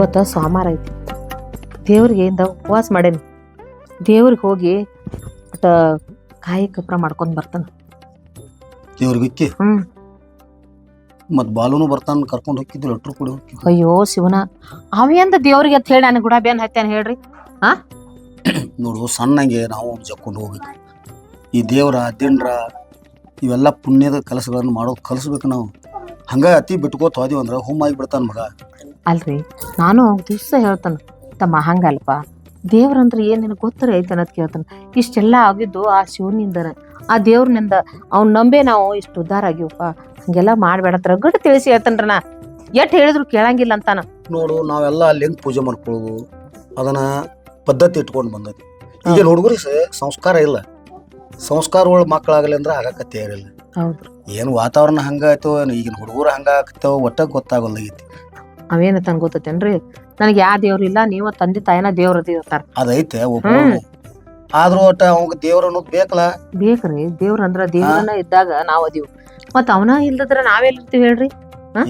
ಇವತ್ತು ಸೋಮವಾರ ಐತಿ. ದೇವ್ರಿಗೆ ಇಂದ ಉಪವಾಸ ಮಾಡೇನಿ. ದೇವ್ರಿಗೆ ಹೋಗಿ ಒಟ್ಟ ಕಾಯಿ ಕಪ್ರ ಮಾಡ್ಕೊಂಡು ಬರ್ತಾನೆ. ದೇವ್ರಿಗೆ ಇಕ್ಕಿ? ಹ್ಞೂ ಮತ್ತು ಬಾಲುನು ಬರ್ತಾನೆ ಕರ್ಕೊಂಡು ಹೋಗಿದ್ದು ಲಟ್ರು ಕೂಡ ಹೋಗಿ ಅಯ್ಯೋ ಶಿವನ ಅವೇಂದ ದೇವ್ರಿಗೆ ಅಂತ ಹೇಳಿ ನನಗೆ ಗುಡಾಬಿ ಅಂತ ಹತ್ತಾನೆ ಹೇಳ್ರಿ ನೋಡು ಸಣ್ಣಂಗೆ ನಾವು ಜಕ್ಕೊಂಡು ಹೋಗ್ಬೇಕು. ಈ ದೇವ್ರ ದಿಂಡ್ರ ಇವೆಲ್ಲ ಪುಣ್ಯದ ಕೆಲಸಗಳನ್ನು ಮಾಡೋದು ಕಲಿಸ್ಬೇಕು ನಾವು. ಹಂಗ ಅತಿ ಬಿಟ್ಕೋತ ಹೋದಿವಂದ್ರೆ ಹೋಮ್ ಹುಮ್ಮ ಆಗಿ ಬಿಡ್ತಾನೆ ಮಗ. ಅಲ್ರಿ ನಾನು ದಿವ್ಸ ಹೇಳ್ತಾನ ತಮ್ಮ ಹಂಗಲ್ಪ ದೇವ್ರಂದ್ರೆ ಏನ್ ನಿನಗೆ ಗೊತ್ತರ ಐತೆ ಅನ್ನೋದು ಕೇಳ್ತಾನ. ಇಷ್ಟೆಲ್ಲ ಆಗಿದ್ದು ಆ ಶಿವನಿಂದನ. ಆ ದೇವ್ರನಿಂದ ಅವ್ನ ನಂಬೆ ನಾವು ಇಷ್ಟು ಉದ್ಧಾರ ಆಗಿವಪ್ಪ. ಹಂಗೆಲ್ಲ ಮಾಡ್ಬೇಡತ್ರ ಗಡ್ ತಿಳಿಸಿ ಹೇಳ್ತಾನ್ರ ನಾ. ಎಟ್ ಹೇಳಿದ್ರು ಕೇಳಂಗಿಲ್ಲ ಅಂತಾನ. ನೋಡು ನಾವೆಲ್ಲ ಅಲ್ಲಿ ಹೆಂಗ್ ಪೂಜೆ ಮಾಡ್ಕೊಳ್ಳೋದು? ಅದನ್ನ ಪದ್ಧತಿ ಇಟ್ಕೊಂಡು ಬಂದೈತಿ ಈಗಿನ ಹುಡುಗರಿಗೆ ಸಂಸ್ಕಾರ ಇಲ್ಲ. ಸಂಸ್ಕಾರಗಳು ಮಕ್ಕಳಾಗಲಿ ಅಂದ್ರೆ ಆಗಕ್ಕೆ ತಯಾರಿಲ್ಲ ಹೌದು. ಏನು ವಾತಾವರಣ ಹಂಗಾಯ್ತು ಏನು ಈಗಿನ ಹುಡುಗರು ಹಂಗಾಗ್ತಾವ ಒಟ್ಟಾಗ ಗೊತ್ತಾಗಲ್ಲ ಗೊತ್ತಾಗಲ್ಲಾಗೈತಿ ಅವೇನ ತನ್ ಗೊತ್ತೇನ್ರಿ ನನಗೆ ಯಾವ ದೇವ್ರು ಇಲ್ಲ ನೀವು ತಂದೆ ತಾಯಿನ ದೇವ್ರ ಅದೈತೆ ಒಬ್ಬ ಆದ್ರೂ ಒಟ್ಟ ಅವಂಗ ದೇವ್ರ ಅನ್ನೋದು ಬೇಕಲ್ಲ? ಬೇಕ್ರಿ ದೇವ್ರ ಅಂದ್ರ ದೇವ್ರನ್ನ ಇದ್ದಾಗ ನಾವ್ ಅದೀವ್. ಮತ್ ಅವನ ಇಲ್ದದ್ರ ನಾವೆಲ್ಲಿರ್ತೀವಿ ಹೇಳ್ರಿ?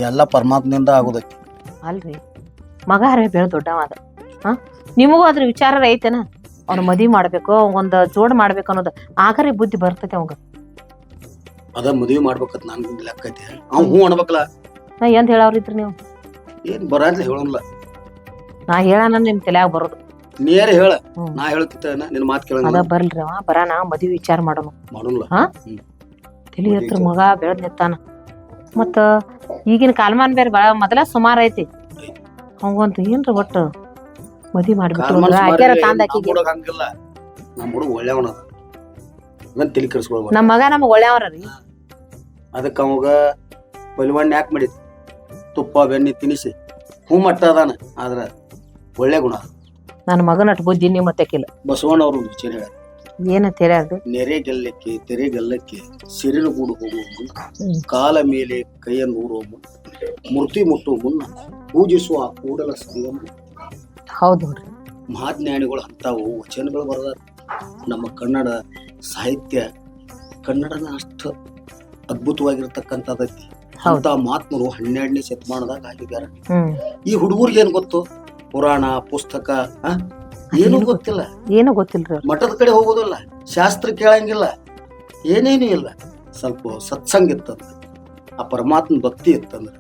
ಎಲ್ಲ ಪರಮಾತ್ಮನಿಂದ ಆಗೋದಕ್ಕೆ ಅಲ್ರಿ ಮಗ ಹರ ಬೇಳ ದೊಡ್ಡವಾದ ಹ? ನಿಮಗೂ ಅದ್ರ ವಿಚಾರ ಐತೆನ? ಅವ್ನ ಮದಿ ಮಾಡ್ಬೇಕು ಒಂದ್ ಜೋಡ್ ಮಾಡ್ಬೇಕು ಅನ್ನೋದು ಆಗರೇ ಬುದ್ಧಿ ಬರ್ತೈತೆ ಅವಂಗ. ಅದ ಮದುವೆ ಅಂತ ನಾನು ಲೆಕ್ಕ ಐತಿ. ಅವ್ನು ಹ್ಞೂ ಅನ್ಬೇಕಲ್ಲ? ನಾ ಎಂತ ಹೇಳವ್ರಿದ್ರಿ ನೀವು? ಏನ್ ಬರಂತ ಹೇಳಲ್ಲ ನಾ ಹೇಳಣ ನಿಮ್ ತಲ್ಯಾಗ ಬರೋದು. ನೇರ ಹೇಳ? ಹ್ಮ್. ನಾ ಹೇಳ್ತಿತ್ತ ನಿನ್ ಮಾತು ಅದ ಕೇಳಂಗಿಲ್ಲ ಬರ್ಲ್ರಿ ಅವ ಬರಾನ ಮದ್ವಿ ವಿಚಾರ ಮಾಡೋಣ. ಮಾಡೋಲ್ಲ ತಲಿ ಹತ್ರ ಮಗ ಬೆಳದ್ ನಿತ್ತಾನ ಮತ್ತ ಈಗಿನ ಕಾಲಮಾನ ಬೇರೆ ಬಹಳ ಮೊದಲ ಸುಮಾರ ಐತಿ. ಹಂಗಂತ ಏನ್ರಿ ಒಟ್ಟು ಮದಿ ಮಾಡ್ಬಿಟ್ಟು ಕಾಲ್ ಮನ್ಸ್ ಹಾಕ್ಯಾರ ಮಾರಿ ತಾಂದ ನಮ್ ಆಕಿಗೆ. ಹುಡುಗ ಹಂಗಿಲ್ಲ. ನಮ್ಮ ಹುಡುಗ ಒಳ್ಳೆಯವನ ಅದನ್ನ ತಲೆ ಕೆಡಿಸ್ಕೊಳ್ಬಾರ್ದು ನಮ್ ಮಗ ನಮಗ್ ಒಳ್ಳೆಯವ್ರ ರೀ. ಅದಕ್ಕ ಅವಾಗ ಬಲಿವಣ್ಣೆ ಯಾಕೆ ಮಾಡಿದ್? ತುಪ್ಪ ಬೆಣ್ಣೆ ತಿನ್ನಿಸಿ ಹೂ ಮಟ್ಟ ಅದಾನ ಆದ್ರೆ ಒಳ್ಳೆ ಗುಣ ನನ್ನ ಮಗನ ಅಟ್ ಬುದ್ಧಿ ನಿಮ್ಮ ತೆಕ್ಕಿಲ್ಲ ಬಸವಣ್ಣ ಅವರು ವಿಚಾರ ಏನು ತೆರೆ ಅದು? ನೆರೆ ಗೆಲ್ಲಕ್ಕೆ ತೆರೆ ಗೆಲ್ಲಕ್ಕೆ ಸಿರಿನ ಗೂಡು ಹೋಗುವ ಮುನ್ನ. ಕಾಲ ಮೇಲೆ ಕೈಯನ್ನು ಊರುವ ಮುನ್ನ ಮೂರ್ತಿ ಮುಟ್ಟುವ ಮುನ್ನ ಪೂಜಿಸುವ ಆ ಕೂಡಲ ಸಂಗಮ ಹೌದು ನೋಡ್ರಿ. ಮಹಾಜ್ಞಾನಿಗಳು ಅಂತಾವು ವಚನಗಳು ಬರದ ನಮ್ಮ ಕನ್ನಡ ಸಾಹಿತ್ಯ ಕನ್ನಡನ ಅಷ್ಟು ಅದ್ಭುತವಾಗಿರ್ತಕ್ಕಂಥದ್ದೈತಿ. ಅಂತ ಮಾತ್ಮರು ಹನ್ನೆರಡನೇ ಶತಮಾನದಾಗ ಆಗಿದ್ದಾರೆ. ಈ ಹುಡುಗರಿಗೆ ಏನ್ ಗೊತ್ತು? ಪುರಾಣ ಪುಸ್ತಕ ಏನು ಗೊತ್ತಿಲ್ಲ. ಏನು ಗೊತ್ತಿಲ್ಲ ಮಠದ ಕಡೆ ಹೋಗೋದಿಲ್ಲ ಶಾಸ್ತ್ರ ಕೇಳಂಗಿಲ್ಲ. ಏನೇನು ಇಲ್ಲ. ಸ್ವಲ್ಪ ಸತ್ಸಂಗ ಇತ್ತಂದ್ರೆ ಆ ಪರಮಾತ್ಮ ಭಕ್ತಿ ಇತ್ತಂದ್ರೆ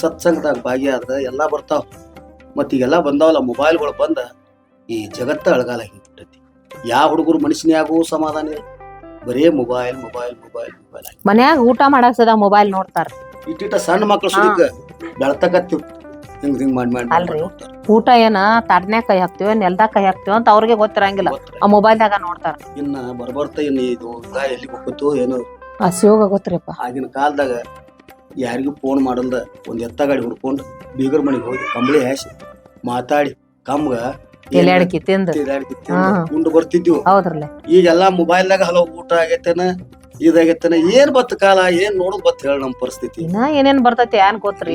ಸತ್ಸಂಗದಾಗ ಭಾಗಿಯಾದ್ರೆ ಎಲ್ಲ ಬರ್ತಾವ. ಮತ್ತೆ ಈಗೆಲ್ಲ ಬಂದಾವಲ್ಲ ಮೊಬೈಲ್ಗಳು ಬಂದ ಈ ಜಗತ್ತ ಅಳಗಾಲಾಗಿಬಿಟ್ಟೈತಿ ಯಾವ ಹುಡುಗರು ಮನುಷ್ಯನ್ಯಾಗೂ ಸಮಾಧಾನ ಇಲ್ಲ. ಬರೇ ಮೊಬೈಲ್ ಮೊಬೈಲ್ ಮೊಬೈಲ್ ಮೊಬೈಲ್ ಮನ್ಯಾಗ ಊಟ ಮಾಡಕ್ ಸದಾ ಮೊಬೈಲ್ ನೋಡ್ತಾರ. ಇಟ್ಟಿಟ್ಟ ಸಣ್ಣ ಮಕ್ಕಳು ಸುಡಿಕ ಬೆಳ್ತಕತ್ತೀವಿ. ಹಿಂಗ್ ಹಿಂಗ್ ಮಾಡಿ ಮಾಡಿ ಅಲ್ರಿ. ಊಟ ಏನ ತಾಟ್ನ್ಯಾಗ ಕೈ ಹಾಕ್ತಿವ ನೆಲ್ದಾಗ ಕೈ ಹಾಕ್ತಿವ ಅಂತ ಅವ್ರಿಗೆ ಗೊತ್ತಿರಂಗಿಲ್ಲ. ಆ ಮೊಬೈಲ್ ಮೊಬೈಲ್ದಾಗ ನೋಡ್ತಾರ. ಇನ್ನ ಬರ್ಬರ್ತ ಇನ್ನ ಇದು ಎಲ್ಲಿ ಹೋಗ್ಬಿಟ್ಟು ಏನೋ? ಆ ಶಿವಗ ಗೊತ್ತರಿಪ್ಪ. ಆಗಿನ ಕಾಲದಾಗ ಯಾರಿಗೂ ಫೋನ್ ಮಾಡಲ್ದ. ಒಂದ್ ಎತ್ತ ಗಾಡಿ ಹುಡ್ಕೊಂಡು ಬೀಗರ್ ಮನೆಗೆ ಹೋಗಿ ಕಂಬಳಿ ಹಾಸಿ ಮಾತಾಡಿ ಕಮ್ಗ ಎಲೆ ಅಡಿಕೆ ತಿಂದು. ಉಂಡು ಬರ್ತಿದ್ವು. ಹೌದ್ರಲ್ಲ. ಈಗೆಲ್ಲಾ ಮೊಬೈಲ್ದಾಗ ಹಲೋ ಊಟ ಆಗೈತೇನ? ಇದಾಗೈತೇನ ಏನ್ ಬತ್ ಕಾಲ ಏನ್ ನೋಡೋದ್ ಬತ್ ಹೇಳ ನಮ್ ಪರಿಸ್ಥಿತಿ ಇನ್ನ ಏನೇನ್ ಬರ್ತೈತಿ ಏನ್ ಗೊತ್ತ್ರಿ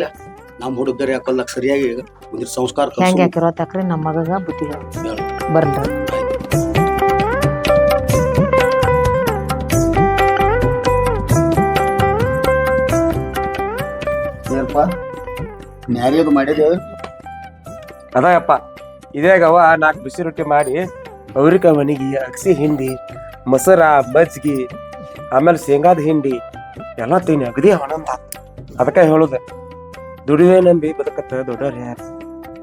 ನಮ್ ಹುಡುಗರು ಯಾಕಲ್ಲ ಸರಿಯಾಗಿ ಒಂದಿಷ್ಟು ಸಂಸ್ಕಾರ ಹೆಂಗ್ ಕಲ್ಸು. ಯಾಕಿರೋ ತಕ್ರಿ ನಮ್ಮ ಮಗಗ ಬುದ್ಧಿ ಹೇಳು. ಹೇಳು. ಬರ್ಲ್ರಿ ಏನಪ್ಪ ನ್ಯಾರಿಯದು ಮಾಡಿದೆ ಇದೇಗವ ನಾಲ್ಕು ಬಿಸಿ ರೊಟ್ಟಿ ಮಾಡಿ ಅವ್ರಿಕ ಮನಿಗಿ ಅಗಸಿ ಹಿಂಡಿ ಮೊಸರ ಮಜ್ಗಿ ಆಮೇಲೆ ಶೇಂಗಾದ ಹಿಂಡಿ ಎಲ್ಲ ತಿನ್ನಿ ಅಗದಿ ಆನಂದ ಅದಕ್ಕೆ ಹೇಳುದ ದುಡಿವೆ ನಂಬಿ ಬದುಕತ್ತ ದೊಡ್ಡವ್ರ ಯಾರು?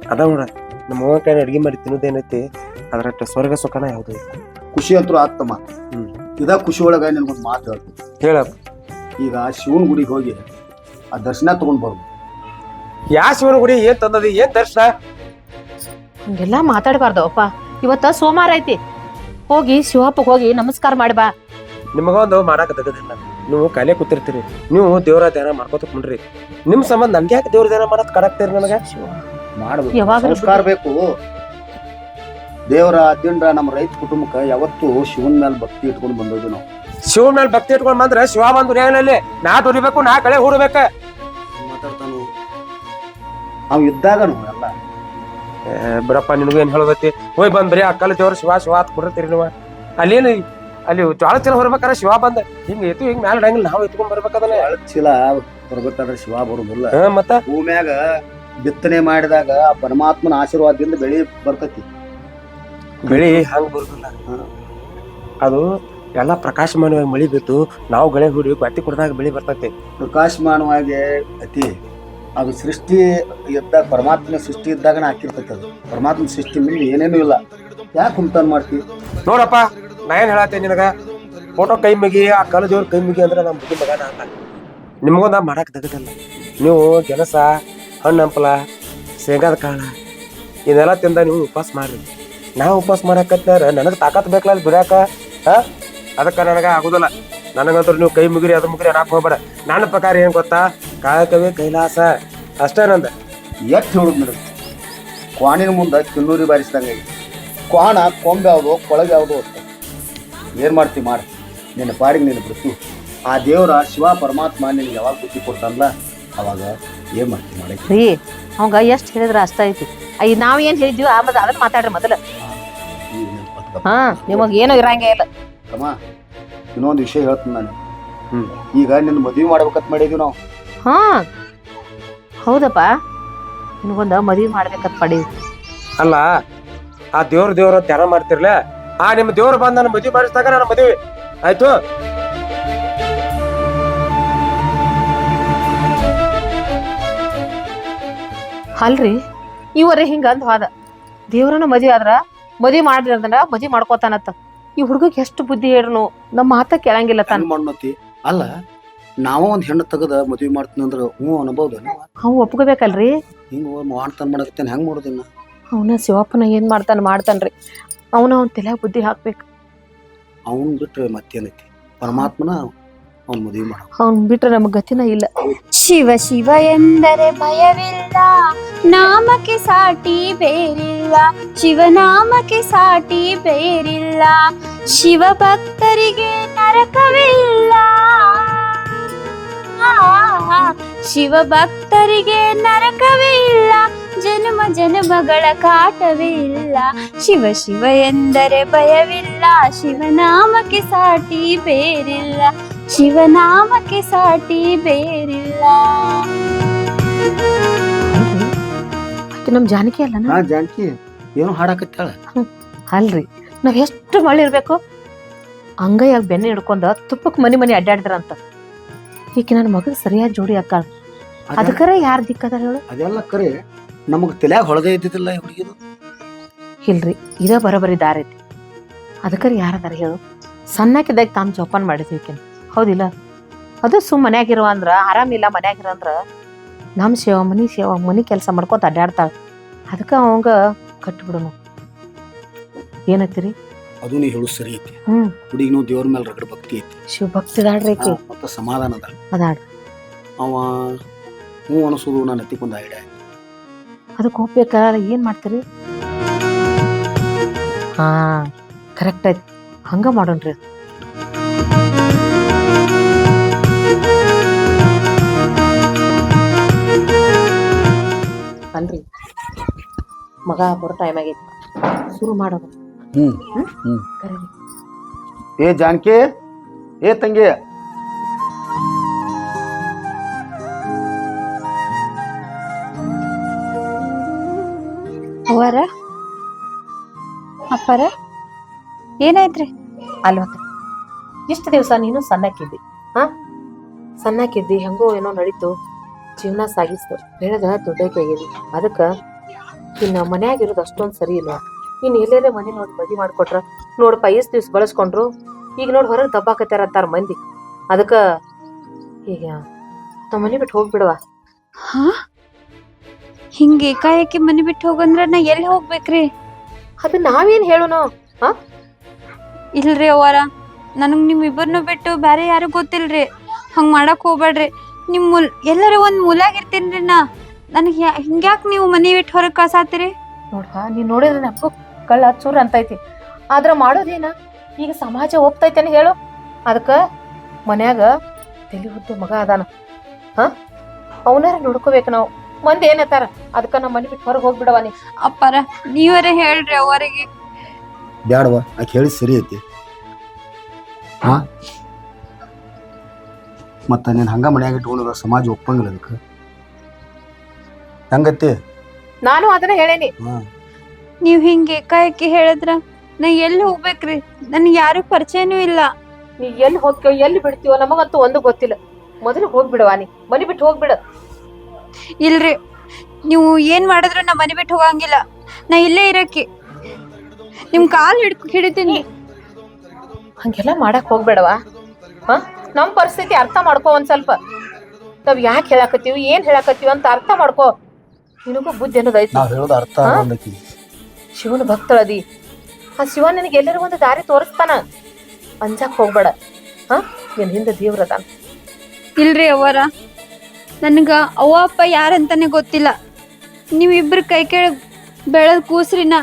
ಅದ ನೋಡ ನಮ್ಮ ಅವ್ವನ್ ಕೈ ಅಡ್ಗೆ ಮಾಡಿ ತಿನ್ನೋದೇನೈತಿ ಅದ್ರಟ್ಟ ಸ್ವರ್ಗ ಸುಖನ ಯಾವುದು ಇಲ್ಲ. ಖುಷಿ ಅಂತೂ ಆಗ್ತಮ್ಮ. ಹ್ಮ್. ಇದ ಖುಷಿ ಒಳಗ ನಿನ್ಗೊಂದು ಮಾತು ಹೇಳ್ತೀನಿ. ಹೇಳ. ಈಗ ಶಿವನ ಗುಡಿಗೆ ಹೋಗಿ ಆ ದರ್ಶನ ತಗೊಂಡ್ ಬರ್ಬೋದು ಯಾ ಶಿವನ ಗುಡಿ ಏನ್ ತಂದದಿ ಏನ್ ದರ್ಶನ? ಹಂಗೆಲ್ಲ ಮಾತಾಡಬಾರ್ದವಪ್ಪ. ಇವತ್ತ ಸೋಮವಾರ ಐತಿ. ಹೋಗಿ ಶಿವಪ್ಪಗೆ ಹೋಗಿ ನಮಸ್ಕಾರ ಮಾಡಿ ಬಾ. ನಿಮಗೊಂದು ಮಾಡಾಕ ತಗದಿಲ್ಲ ನೀವು ಕಾಲೇ ಕೂತಿರ್ತೀರಿ. ನೀವು ದೇವರ ಧ್ಯಾನ ಮಾಡ್ಕೋತ ಕುಂಡ್ರಿ. ನಿಮ್ ಸಂಬಂಧ ನನ್ಗೆ ಯಾಕೆ ದೇವ್ರ ಧ್ಯಾನ ಮಾಡಕ್ ಕಡಾಕ್ತೀರಿ ನನಗೆ? ಮಾಡ್ಬೇಕು ಯಾವಾಗ ಸಂಸ್ಕಾರ ಬೇಕು. ದೇವರ ಅದ್ದಿಂದ್ರ ನಮ್ಮ ರೈತ ಕುಟುಂಬಕ್ಕೆ ಯಾವತ್ತು ಶಿವನ ಮೇಲೆ ಭಕ್ತಿ ಇಟ್ಕೊಂಡು ಬಂದದ್ದು ನಾವು. ಶಿವನ್ ಮೇಲೆ ಭಕ್ತಿ ಇಟ್ಕೊಂಡು ಬಂದ್ರೆ ಶಿವ ಬಂದು ರೇಗನಲ್ಲಿ ನಾ ದುಡಿಬೇಕು ನಾ ಕಳೆ ಹೂಡ್ಬೇಕ. ಮಾತಾಡ್ತಾನು? ಅವ್ ಇದ್ದಾಗ ಎಲ್ಲ. ಬಿಡಪ್ಪ ನಿನಗೂ ಏನ್ ಹೇಳೋದೈತಿ ಹೋಯ್ ಬಂದ್ ಬರೀ ಅಕ್ಕಲ ದೇವ್ರ ಶಿವ ಶಿವ ಅಂತ ಕೊಡ್ತೀರಿ ನೀವು. ಅಲ್ಲೇನು ಅಲ್ಲಿ ಜ್ವಾಳ ಚೀಲ ಹೊರಬೇಕಾದ್ರೆ ಶಿವ ಬಂದ. ಹಿಂಗ ಎತ್ತು ಹಿಂಗ್ ಮ್ಯಾಲ ಇಡಂಗಿಲ್ಲ ನಾವು ಎತ್ಕೊಂಡ್ ಬರ್ಬೇಕಾದ್ರೆ ಚೀಲ ಬರ್ಬೇಕಾದ್ರೆ ಶಿವ ಬರುದಿಲ್ಲ. ಹಾ ಮತ್ತ? ಭೂಮ್ಯಾಗ ಬಿತ್ತನೆ ಮಾಡಿದಾಗ ಆ ಪರಮಾತ್ಮನ ಆಶೀರ್ವಾದದಿಂದ ಬೆಳಿ ಬರ್ತೈತಿ. ಬೆಳಿ ಹಂಗ ಬರುದಿಲ್ಲ. ಅದು ಎಲ್ಲ ಪ್ರಕಾಶಮಾನವಾಗಿ ಮಳಿ ಬಿತ್ತು ನಾವು ಗಳೆ ಹುಡಿ ಗಟ್ಟಿ ಕುಡ್ದಾಗ ಬೆಳಿ ಬರ್ತೈತಿ. ಪ್ರಕಾಶಮಾನವಾಗಿ ಅತಿ ಅದು ಸೃಷ್ಟಿ ಇದ್ದಾಗ ಪರಮಾತ್ಮನ ಸೃಷ್ಟಿ ಇದ್ದಾಗ ಹಾಕಿರ್ತೈತಿ ಅದು. ಪರಮಾತ್ಮನ ಸೃಷ್ಟಿ ಮುಂದೆ ಏನೇನು ಇಲ್ಲ. ಯಾಕೆ ಕುಂತಾನ್ ಮಾಡ್ತಿ? ನೋಡಪ್ಪ ನಾ ಏನ್ ಹೇಳತ್ತೇನೆ ನಿನಗ ಫೋಟೋ ಕೈ ಮುಗಿ, ಆ ಕಲ ಕೈ ಮುಗಿ ಅಂದ್ರೆ ನಮ್ಮ ಬುದ್ಧಿ ಮಗನ ಅಂತ ನಾ ಮಾಡಕ್ ತೆಗದಲ್ಲ. ನೀವು ಗೆಣಸ ಹಣ್ಣು ಹಂಪಲ, ಶೇಂಗಾದ ಕಾಳ, ಇದೆಲ್ಲ ತಿಂದ ನೀವು ಉಪವಾಸ ಮಾಡ್ರಿ. ನಾ ಉಪವಾಸ ಮಾಡಕತ್ತಾರ ನನಗೆ ತಾಕತ್ ಬೇಕಲ್ಲ ಬಿಡಾಕ ಹಾಂ? ಅದಕ್ಕೆ ನನಗ ಆಗುದಿಲ್ಲ. ನನಗಂತೂ ನೀವು ಕೈ ಮುಗಿರಿ ಅದು ಮುಗಿರಿ ಅನ್ನಕ್ಕೆ ಹೋಗ್ಬೇಡ. ನನ್ನ ಪ್ರಕಾರ ಏನು ಗೊತ್ತಾ? ಕಾಯಕವೇ ಕೈಲಾಸ, ಅಷ್ಟೇ ನಂದ. ಎತ್ತು ಹೇಳುದು ನಡ ಕ್ವಾಣಿನ ಮುಂದೆ ಕಿನ್ನೂರಿ ಬಾರಿಸಿದಂಗೆ. ಕ್ವಾಣ ಕೊಂಬೆ ಯಾವುದು ಕೊಳಗೆ ಯಾವುದು ಅಂತ. ಏನು ಮಾಡ್ತೀವಿ ಮಾಡಿ? ನಿನ್ನ ಪಾಡಿಗೆ ನೀನು ಬಿಡ್ತು ಆ ದೇವರ ಶಿವ ಪರಮಾತ್ಮ ನಿನಗೆ ಯಾವಾಗ ಬುದ್ಧಿ ಕೊಡ್ತಾನಲ್ಲ ಅವಾಗ ಏನು ಮಾಡ್ತೀವಿ ಮಾಡಕ್ಕೆ ರೀ ಅವಂಗ ಎಷ್ಟು ಹೇಳಿದ್ರೆ ಅಷ್ಟ ಐತಿ. ಅಯ್ಯ ನಾವ್ ಏನ್ ಹೇಳಿದ್ವಿ ಆಮೇಲೆ ಅದನ್ನ ಮಾತಾಡ್ರಿ ಮೊದಲ. ಹಾ ನಿಮಗೆ ಏನೂ ಇರಂಗೇ ಇಲ್ಲ. ಅಮ್ಮ ಇನ್ನೊಂದು ವಿಷಯ ಹೇಳ್ತೀನಿ ನಾನು. ಈಗ ನಿನ್ನ ಮದುವೆ ಮಾಡ್ಬೇಕಂತ ಮಾಡಿದ್ವಿ ನಾವು. ಹಾ ಹೌದಪ್ಪ. ನಿನಗೊಂದ ಮದ್ವಿ ಮಾಡ್ಬೇಕಂತ ಮಾಡಿದ್ವಿ. ಅಲ್ಲ ಆ ದೇವ್ರ ದೇವ್ರ ಧ್ಯಾನ ಮಾಡ್ತಿರ್ಲ? ಆ ನಿಮ್ಮ ದೇವ್ರು ಬಂದ ನನ್ನ ಮದುವೆ ಮಾಡಿಸಿದಾಗ ನನ್ನ ಮದುವೆ. ಆಯ್ತು? ಅಲ್ರಿ ಇವರೇ ಹಿಂಗ ಅಂದ್ ಹೋದ ದೇವ್ರನ್ನ ಮದಿ ಆದ್ರ ಮದುವೆ ಮಾಡ್ರಿ ಅಂದ್ರ ಮದ್ವಿ ಮಾಡ್ಕೋತಾನತ್ತ ಈ ಹುಡುಗಗ್ ಎಷ್ಟು ಬುದ್ಧಿ ಹೇಳ್ರು ನಮ್ಮ ಮಾತ ಕೇಳಂಗಿಲ್ಲ ತಾನ. ಮಾಡ್ನತಿ? ಅಲ್ಲ ನಾವ ಒಂದ್ ಹೆಣ್ಣು ತೆಗದ ಮದ್ವಿ ಮಾಡ್ತೀನಿ ಅಂದ್ರೆ ಹ್ಞೂ ಅನ್ಬೋದು ಅವ್ ಒಪ್ಕೋಬೇಕಲ್ರಿ? ಹಿಂಗೆ ಮಾಡ್ತಾನ ಮಾಡಕತ್ತೇನೆ ಹೆಂಗ್ ಮಾಡೋದಿನ್ನ ಅವನ ಶಿವಪ್ಪನ ಏನ್ ಮಾಡ್ತಾನ ಮಾಡ್ತಾನ್ರಿ. ಅವನ ಅವ್ನ ತಲೆ ಬುದ್ಧಿ ಹಾಕ್ಬೇಕು. ಅವನ್ ಬಿಟ್ರೆ ಮತ್ತೇನೈತಿ ಪರಮಾತ್ಮನ ಅವ್ನ ಮದುವೆ ಮಾಡ ಅವ್ನ್ ಬಿಟ್ರೆ ನಮಗ್ ಗತಿನ ಇಲ್ಲ. ಶಿವ ಶಿವ ಎಂದರೆ ಭಯವಿಲ್ಲ ನಾಮಕ್ಕೆ ಸಾಟಿ ಬೇರಿಲ್ಲ. ಶಿವನಾಮಕ್ಕೆ ಸಾಟಿ ಬೇರಿಲ್ಲ ಶಿವ ಭಕ್ತರಿಗೆ ನರಕವಿಲ್ಲ. ಶಿವ ಭಕ್ತರಿಗೆ ನರಕವೇ ಇಲ್ಲ ಜನ್ಮ ಜನ್ಮಗಳ ಕಾಟವೇ ಇಲ್ಲ ಶಿವ ಶಿವ ಎಂದರೆ ಭಯವಿಲ್ಲ. ಶಿವನಾಮಕ್ಕೆ ಸಾಟಿ ಬೇರಿಲ್ಲ. ಶಿವನಾಮಕ್ಕೆ ಸಾಟಿ ಬೇರಿಲ್ಲ. ನಮ್ ಜಾನಕಿ ಅಲ್ಲ ಜಾನಕಿ. ಏನು ಹಾಡಾಕತ್ತಾಳ. ಅಲ್ರಿ. ನಾವ್ ಎಷ್ಟು ಮಳೆ ಇರ್ಬೇಕು? ಅಂಗೈಯಾಗ ಬೆನ್ನೆ ಹಿಡ್ಕೊಂಡ ತುಪ್ಪಕ್ ಮನಿ ಮನಿ ಅಡ್ಡಾಡಿದ್ರಂತ. ಈಕೆ ನನ್ನ ಮಗ ಸರಿಯಾದ ಜೋಡಿ ಹಾಕಾಳ ಅದಕ್ಕರ ಯಾರ್ ದಿಕ್ಕದ ಹೇಳು ಅದೆಲ್ಲ ಕರೆ. ನಮಗ್ ತಲ್ಯಾಗ ಹೊಳದೇ ಇದ್ದಿದ್ದಿಲ್ಲ ಈ ಹುಡುಗಿದು? ಇಲ್ರಿ ಇದ ಬರೋಬರಿ ದಾರಿ ಐತಿ. ಅದಕ್ಕರ ಯಾರದಾರ ಹೇಳು. ಸಣ್ಣಕ್ಕಿದ್ದಾಗ ತಾಮ್ ಜೋಪಾನ ಮಾಡಿದ್ವಿ ಹೌದಿಲ್ಲ? ಅದು ಸುಮ್ ಮನ್ಯಾಗಿರುವ ಅಂದ್ರ ಆರಾಮಿಲ್ಲ ಮನ್ಯಾಗಿರ ಅಂದ್ರ ನಮ್ ಸೇವ ಮನಿ ಸೇವ ಮನಿ ಕೆಲಸ ಮಾಡ್ಕೊತ ಅಡ್ಡಾಡ್ತಾಳ ಅದಕ್ಕ ಅವಂಗ ಕಟ್ಬಿಡನು ಏನತ್ತೀರಿ ಅದು ನೀ ಹೇಳು ಸರಿ ಐತಿ. ಹ್ಮ್. ಹುಡುಗಿನೂ ದೇವ್ರ ಮೇಲೆ ರಗಡ ಭಕ್ತಿ ಐತಿ ಶಿವ ಭಕ್ತಿದಾಳ್ರಿ ಹಾ, ಆಕಿ ಮತ್ತ ಸಮಾಧಾನ ಅದ ಅದಾಡ್ರಿ ಅವ ಹ್ಞೂ ಅನಿಸೋದು ನನ್ನ ಎತ್ತಿಕೊಂಡ್ ಐಡಿಯಾ ಅದಕ್ಕೆ ಹೋಗ್ಬೇಕಾದ್ರೆ ಏನು ಮಾಡ್ತೀರಿ? ಹಾ ಕರೆಕ್ಟ್ ಐತಿ ಹಂಗೆ ಮಾಡೋಣ್ರಿ. ಬನ್ರಿ. ಮಗ ಬರೋ ಟೈಮ್ ಆಗೈತಿ. ಶುರು ಮಾಡೋದು ಹ್ಞೂ ಹ್ಞೂ ಹ್ಞೂ ಕರೆ ಏ ಜಾನಕಿ ಏ ತಂಗಿ. ಅವರ ಅಪ್ಪಾರ? ಏನಾಯ್ತ್ರಿ? ಅಲ್ವತ್ತ. ಇಷ್ಟು ದಿವಸ ನೀನು ಸಣ್ಣಕ್ಕಿದ್ದಿ ಹಾ? ಸಣ್ಣಕ್ಕಿದ್ದಿ ಹೆಂಗೋ ಏನೋ ನಡೀತು. ಜೀವನ ಸಾಗಿಸ್ತು ಬೆಳೆದ ದೊಡ್ಡಕ್ಕೆ ಆಗಿದಿ ಅದಕ್ಕ ಇನ್ನ ಮನ್ಯಾಗ ಇರೋದು ಅಷ್ಟೊಂದ್ ಸರಿ ಇಲ್ಲ. ಇನ್ನು ಎಲ್ಲೇ ಮನೆ ನೋಡಿ ಮದಿ ಮಾಡಿಕೊಟ್ರ? ನೋಡಪ್ಪ ಎಷ್ಟು ದಿವ್ಸ ಬಳಸ್ಕೊಂಡ್ರು? ಈಗ ನೋಡಿ ಹೊರಗೆ ದಬ್ಬಾಕತ್ಯಾರ ಅಂತಾರ ಮಂದಿ. ಅದಕ್ಕ ಈಗ ನಮ್ಮ ಮನೆ ಬಿಟ್ಟು ಹೋಗ್ಬಿಡವಾ ಹಾ? ಹಿಂಗೆ ಏಕಾಏಕಿ ಮನೆ ಬಿಟ್ಟು ಹೋಗಂದ್ರ ನಾ ಎಲ್ಲಿ ಹೋಗ್ಬೇಕ್ರಿ? ಅದು ನಾವೇನ್ ಹೇಳೋಣ? ಇಲ್ರಿ ಅವರ ನನಗ್ ನಿಮ್ ಇಬ್ಬರನ್ನು ಬಿಟ್ಟು ಬೇರೆ ಯಾರು ಗೊತ್ತಿಲ್ರಿ. ಹಂಗ್ ಮಾಡಕ್ ಹೋಗ್ಬೇಡ್ರಿ ನಿಮ್ ಮುಲ್ ಎಲ್ಲರ ಒಂದ್ ಮುಲಾಗಿರ್ತೀನ್ರಿ ಇರ್ತೀನ್ರಿ ನಾ. ನನಗೆ ಹಿಂಗ್ಯಾಕ್ ನೀವು ಮನೆ ಬಿಟ್ಟು ಹೊರಗೆ ಕಳ್ಸಾತೀರಿ ನೋಡ್ವಾ ನೀನ್ ನೋಡಿದ್ರೆ ನಮಗೂ ಕಳ್ಳ ಚೂರ್ ಅಂತೈತಿ. ಆದ್ರ ಮಾಡೋದೇನ? ಈಗ ಸಮಾಜ ಒಪ್ತೈತೆ ಹೇಳು. ಅದಕ್ಕ ಮನ್ಯಾಗ ತಲಿ ಹುದ್ದು ಮಗ ಅದಾನ. ಹ? ಅವನಾರ ನೋಡ್ಕೋಬೇಕು ನಾವು. ಮಂದಿ ಏನತ್ತಾರ ಅದಕ್ಕ ನಮ್ಮ ಮನೆ ಬಿಟ್ಟು ಹೊರಗೆ ಹೋಗ್ಬಿಡವ ನೀ. ಅಪ್ಪಾರ ನೀವರ ಹೇಳ್ರಿ ಅವರಿಗೆ. ಬ್ಯಾಡವ ಆಕೆ ಹೇಳಿ ಸರಿ ಐತಿ. ಹಾ? ಮತ್ತ ನೀನ್ ಹಂಗ ಮನ್ಯಾಗ ಇಟ್ಕೊಂಡಿರೋ ಸಮಾಜ ಒಪ್ಪಂಗಿಲ್ಲ ಅದಕ್ಕೆ. ಹೆಂಗತ್ತಿ ನಾನು ಅದನ್ನ ಹೇಳೇನಿ. ನೀವ್ ಹಿಂಗೆ ಏಕಾಏಕಿ ಹೇಳಿದ್ರ? ನಾ ಎಲ್ಲಿ ಹೋಗ್ಬೇಕ್ರಿ? ನನ್ಗೆ ಯಾರು ಪರಿಚಯನೂ ಇಲ್ಲ. ನೀ ಎಲ್ಲಿ ಹೋಗ್ತೀವೋ ಎಲ್ಲಿ ಬಿಡ್ತೀವೋ ನಮಗಂತೂ ಒಂದು ಗೊತ್ತಿಲ್ಲ. ಮೊದಲು ಹೋಗ್ಬಿಡವಾನಿ ಮನಿ ಬಿಟ್ಟು ಹೋಗ್ಬಿಡು. ಇಲ್ರಿ ನೀವು ಏನ್ ಮಾಡಿದ್ರು ನಾ ಮನೆ ಬಿಟ್ಟು ಹೋಗಂಗಿಲ್ಲ. ನಾ ಇಲ್ಲೇ ಇರಕ್ಕೆ ನಿಮ್ ಕಾಲ್ ಹಿಡ್ ಹಿಡಿತೀನಿ. ಹಂಗೆಲ್ಲ ಮಾಡಕ್ ಹೋಗ್ಬೇಡವಾ? ಹಾ? ನಮ್ ಪರಿಸ್ಥಿತಿ ಅರ್ಥ ಮಾಡ್ಕೋ ಒಂದ್ ಸ್ವಲ್ಪ. ನಾವ್ ಯಾಕೆ ಹೇಳಾಕತ್ತೀವಿ ಏನ್ ಹೇಳಾಕತ್ತೀವಿ ಅಂತ ಅರ್ಥ ಮಾಡ್ಕೋ. ನಿನಗೂ ಬುದ್ಧಿ ಅನ್ನೋದೈತೆ ನಾವ್ ಹೇಳೋದು ಅರ್ಥ ಹಾ? ಆಗಲ್ಲಕಿ ಶಿವನ ಭಕ್ತಳದಿ. ಆ ಶಿವ ನಿನಗೆ ಎಲ್ಲರೂ ಒಂದು ದಾರಿ ತೋರಿಸ್ತಾನ. ಅಂಜಾಕ್ ಹೋಗ್ಬೇಡ. ಹಾ? ನಿನ್ ಹಿಂದೆ ದೇವ್ರ ಅದಾನ. ಇಲ್ರಿ ಅವರ ನನಗ ಅವ್ವ, ಅಪ್ಪ ಯಾರಂತಾನೆ ಗೊತ್ತಿಲ್ಲ. ನೀವಿಬ್ರು ಕೈ ಕೆಳಗೆ ಬೆಳೆದ ಕೂಸ್ರಿನ,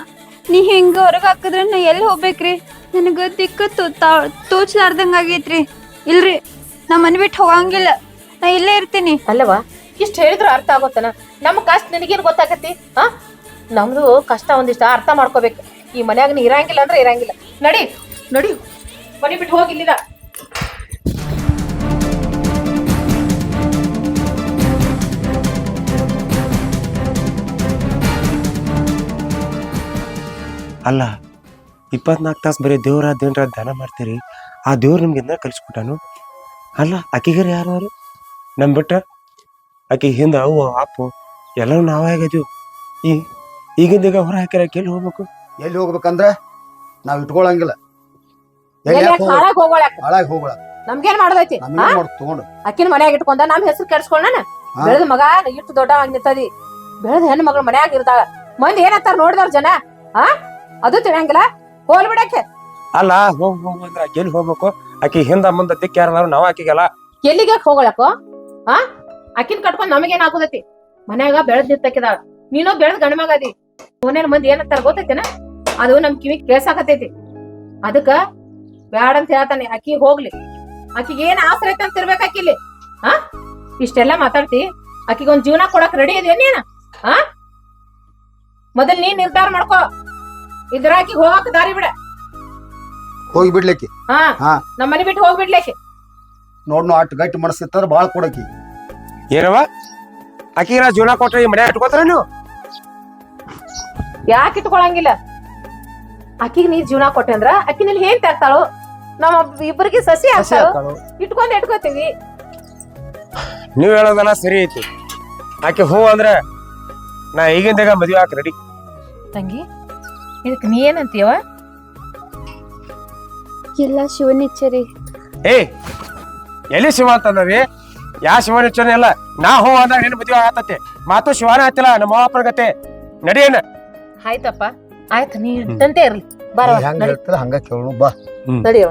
ನೀ ಹೆಂಗೆ ಹೊರಗೆ ಹಾಕಿದ್ರೆ ನಾ ಎಲ್ಲಿ ಹೋಗ್ಬೇಕ್ರಿ? ನನಗೆ ದಿಕ್ಕ ತೋಚ್ಲಾರ್ದಂಗ ಆಗೈತ್ರಿ ಇಲ್ರಿ, ನಾ ಮನೆ ಬಿಟ್ಟು ಹೋಗಂಗಿಲ್ಲ. ನಾ ಇಲ್ಲೇ ಇರ್ತೀನಿ. ಅಲ್ಲವಾ ಇಷ್ಟು ಹೇಳಿದ್ರು ಅರ್ಥ ಆಗೋತನ. ನಮ್ಮ ಕಷ್ಟ ನಿನಗೇನು ಗೊತ್ತಾಗತ್ತಿ? ಹಾ ನಮ್ದು ಕಷ್ಟ ಒಂದಿಷ್ಟ ಅರ್ಥ ಮಾಡ್ಕೋಬೇಕು. ಈ ಮನ್ಯಾಗ ಇರಂಗಿಲ್ಲ ಅಂದ್ರೆ ಇರಂಗಿಲ್ಲ. ನಡಿ ನಡಿ. ಮನೆ ಬಿಟ್ಟು ಹೋಗಿಲ್ಲಿದ ಅಲ್ಲ ಇಪ್ಪತ್ನಾಲ್ಕು ತಾಸು ಬರೀ ದೇವ್ರ ದೇವ್ರ ಧ್ಯಾನ ಮಾಡ್ತೀರಿ. ಆ ದೇವ್ರು ನಿಮ್ಗೆ ಇದನ್ನ ಕಲಿಸ್ಬಿಟ್ಟಾನು? ಅಲ್ಲ ಆಕಿಗರ ಯಾರು ಅವರು? ನಮ್ಮ ಬಿಟ್ಟ? ಆಕೆ ಹಿಂದ ಅವು ಅಪ್ಪು ಎಲ್ಲರೂ ನಾವೇ ಆಗಿದೀವಿ. ಈ ಈಗಿಂದ ಈಗ ಹೊರ ಹಾಕಿರ ಎಲ್ಲಿ ಹೋಗ್ಬೇಕು? ಎಲ್ಲಿ ಹೋಗ್ಬೇಕಂದ್ರ ನಾವ್ ಇಟ್ಕೊಳಂಗಿಲ್ಲ. ಹಾಳಾಗ್ ಹೋಗೋಳಾಕ ಹಾಳಾಗಿ ಹೋಗ್ಬೇಡ. ನಮ್ಗೇನ್ ಮಾಡೋದೈತಿ? ನಮ್ಗೆ ತಗೊಂಡು. ಅಕ್ಕಿನ ಮನ್ಯಾಗ ಇಟ್ಕೊಂಡ ನಮ್ ಹೆಸರು ಕೆಡ್ಸ್ಕೊಂಡನ ಹಾ. ಬೆಳೆದ ಮಗ ಇಷ್ಟು ದೊಡ್ಡ ನಿಂತದಿ. ಬೆಳೆದ ಹೆಣ್ಣು ಮಗಳು ಮನ್ಯಾಗ ಇರ್ತಾಳ. ಮಂದಿ ಏನಂತಾರ ನೋಡಿದವ್ರ ಜನ? ಆ? ಅದು ತಿಳಿಯಂಗಿಲ್ಲ? ಹೋಲ್ ಬಿಡಕ್ಕೆ ಅಲ್ಲ ಹೋಗ್ ಹೋಗ್ ಅಂದ್ರೆ ಆಕಿ ಎಲ್ಲಿ ಹೋಗ್ಬೇಕು? ಆಕಿ ಹಿಂದ ಮುಂದ ದಿಕ್ಕ ಯಾರಲ್ಲ ನಾವ್ ಆಕಿಗೆಲ್ಲ? ಎಲ್ಲಿಗೆ ಹೋಗಳಕೋ ಆ? ಅಕ್ಕಿನ ಕಟ್ಕೊಂಡ್ ನಮಗೇನ್ ಆಗುದೈತಿ? ಮನ್ಯಾಗ ಬೆಳೆದ್ ನಿಂತಕ್ಕಿದಾಳ ನೀನು ಬೆಳೆದ್ ಗಂಡ ಮಗ ಅದಿ. ಮನೇಲಿ ಮಂದಿ ಏನಂತಾರ ಗೊತ್ತೈತೆನ? ಅದು ನಮ್ ಕಿವಿ ಕೇಳ್ಸಾಕತೈತಿ ಅದಕ್ಕ ಬ್ಯಾಡ ಅಂತ ಹೇಳ್ತಾನೆ. ಅಕ್ಕಿ ಹೋಗ್ಲಿ. ಆಕಿಗೆ ಏನ್ ಆಸರ ಐತೆ ಅಂತ ಇರ್ಬೇಕು ಇಲ್ಲಿ ಹಾ ಇಷ್ಟೆಲ್ಲಾ ಮಾತಾಡ್ತಿ? ಆಕಿಗೊಂದ್ ಜೀವನ ಕೊಡಕ್ ರೆಡಿ ಇದೆಯಾ ನೀನ? ಆ? ಮೊದಲ್ ನೀನ್ ನಿರ್ಧಾರ ಮಾಡ್ಕೋ. ಇದ್ರ ಆಕಿಗೆ ಹೋಗಕ್ ದಾರಿ ಬಿಡ. ಹೋಗಿ ಬಿಡ್ಲಿಕ್ಕೆ? ಹಾ ಹಾ. ನಮ್ಮ ಮನೆ ಬಿಟ್ಟು ಹೋಗ್ಬಿಡ್ಲಿಕ್ಕೆ ನೋಡ್ನು ಅಟ್ ಗಟ್ಟಿ ಮನಸ್ಸಿತ್ತಂದ್ರ ಬಾಳ್ ಕೊಡಕಿ ಏನವ ನಾ ಜೀವನ ಕೊಟ್ರೆ ಈ ಮನೆ ಇಟ್ಕೋತಾರ ನೀವು? ಯಾಕೆ ಇಟ್ಕೊಳಂಗಿಲ್ಲ? ಅಕ್ಕಿಗೆ ನೀ ಜೀವನ ಕೊಟ್ಟೆ ಅಂದ್ರ ಅಕ್ಕಿ ನಿಲ್ ಏನ್ ತರ್ತಾಳು? ನಮ್ಮ ಇಬ್ಬರಿಗೆ ಸಸಿ ಆಗ್ತಾಳು? ಹಾಕ್ತಾಳು. ಇಟ್ಕೊಂಡ್ ಇಟ್ಕೋತೀವಿ. ನೀವ್ ಹೇಳೋದನ್ನ ಸರಿ ಐತಿ. ಆಕೆ ಹೂ ಅಂದ್ರೆ ನಾ ಈಗಿಂದಾಗ ಮದುವೆ ಹಾಕಿ ರೆಡಿ ತಂಗಿ ಇದಕ್ ನೀ ಏನಂತೀವ ಎಲ್ಲ ಶಿವನಿಚ್ಚರಿ ಏ ಎಲ್ಲಿ ಶಿವ ಅಂತಂದವಿ ಯಾ ಶಿವನ ಎಲ್ಲ ಅಲ್ಲ ನಾ ಹೋ ಅಂದಾಗ ನಿನ್ನ ಬುದ್ಧಿ ಆಗತ್ತೆ ಮಾತು ಶಿವನ ಆತಿಲ್ಲ ನಮ್ಮ ಅಪ್ಪನ ಗತೆ. ನಡಿಯೇನ ಆಯ್ತಪ್ಪ. ಆಯ್ತು ನೀ ಇದ್ದಂತೆ ಇರ್ಲಿ. ಬರ ನೀ ಹೆಂಗ್ ಹೇಳ್ತಿಲ್ಲ ಹಂಗ ಕೇಳು ಬಾ. ನಡಿಯವ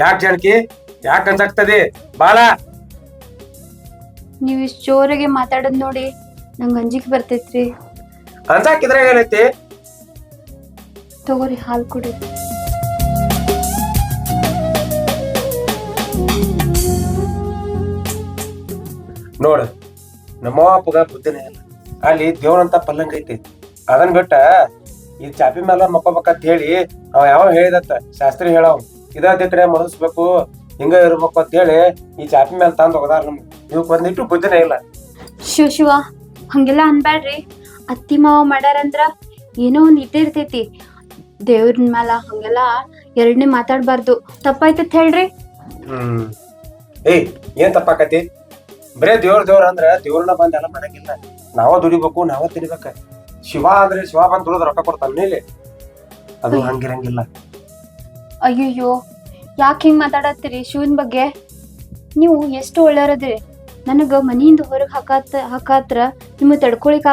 ಯಾಕೆ ಜಾನಕಿ? ಯಾಕೆ ಅನ್ಸಾಕ್ತದೆ ಬಾಲ! ನೀವು ಇಷ್ಟು ಜೋರಾಗಿ ಮಾತಾಡೋದ್ ನೋಡಿ ನಂಗೆ ಅಂಜಿಕೆ ಬರ್ತೈತ್ರಿ. ಅನ್ಸಾಕಿದ್ರೆ ಏನೈತಿ ತಗೋರಿ ಹಾಲು ಕುಡಿ. ನೋಡ ನಮ್ಮ ಅಪ್ಪಗ ಬುದ್ಧಿನೇ ಇಲ್ಲ. ಅಲ್ಲಿ ದೇವ್ರಂತ ಪಲ್ಲಂಗ ಐತಿ. ಅದನ್ ಬಿಟ್ಟ ಈ ಚಾಪಿ ಮೇಲೆ ಮಕ್ಕೋಬೇಕಂತ ಹೇಳಿ ಅವ ಯಾವ ಹೇಳಿದತ್ತ ಶಾಸ್ತ್ರಿ ಹೇಳವ್. ಇದ ಕಡೆ ಮನಸ್ಬೇಕು ಹಿಂಗ ಇರ್ಬೇಕು ಅಂತ ಹೇಳಿ ಈ ಚಾಪಿ ಮೇಲೆ ತಂದು ಹೋಗದಾರ ನಮ್ಗೆ. ಬಂದಿಟ್ಟು ಬುದ್ಧಿನೇ ಇಲ್ಲ. ಶಿವ ಶಿವ ಹಂಗೆಲ್ಲ ಅನ್ಬ್ಯಾಡ್ರಿ. ಅತ್ತಿ ಮಾವ ಮಾಡ್ಯಾರಂದ್ರ ಏನೋ ಒಂದ್ ಇರ್ತೈತಿ. ದೇವ್ರ ಮ್ಯಾಲ ಹಂಗೆಲ್ಲ ಎರಡನೇ ಮಾತಾಡ್ಬಾರ್ದು. ತಪ್ಪಾಯ್ತತ್ ಹೇಳ್ರಿ. ಹ್ಮ್. ಏಯ್ ಏನ್ ತಪ್ಪಾಕತಿ ಬರೇ ದೇವ್ರ ದೇವ್ರ ಅಂದ್ರ ದೇವ್ರನ್ನ ಬಂದ ಎಲ್ಲ ಮಾಡಂಗಿಲ್ಲ. ನಾವ ದುಡಿಬೇಕು ನಾವ ತಿನ್ಬೇಕ. ಶಿವ ಅಂದ್ರೆ ಶಿವ ಬಂದ್ ದುಡಿದ್ ರೊಕ್ಕ ಕೊಡ್ತಾನ ಇಲ್ಲಿ. ಅದು ಹಂಗಿರಂಗಿಲ್ಲ. ಅಯ್ಯಯ್ಯೋ, ಯಾಕೆ ಹಿಂಗೆ ಮಾತಾಡತ್ತೀರಿ ಶಿವನ್ ಬಗ್ಗೆ? ನೀವು ಎಷ್ಟು ಒಳ್ಳೆಯವರದ್ರಿ? ನನಗೆ ಮನೆಯಿಂದ ಹೊರಗೆ ಹಾಕಾತ, ಹಾಕಾತ್ರ ನಿಮಗೆ ತಡ್ಕೊಳಿಕ್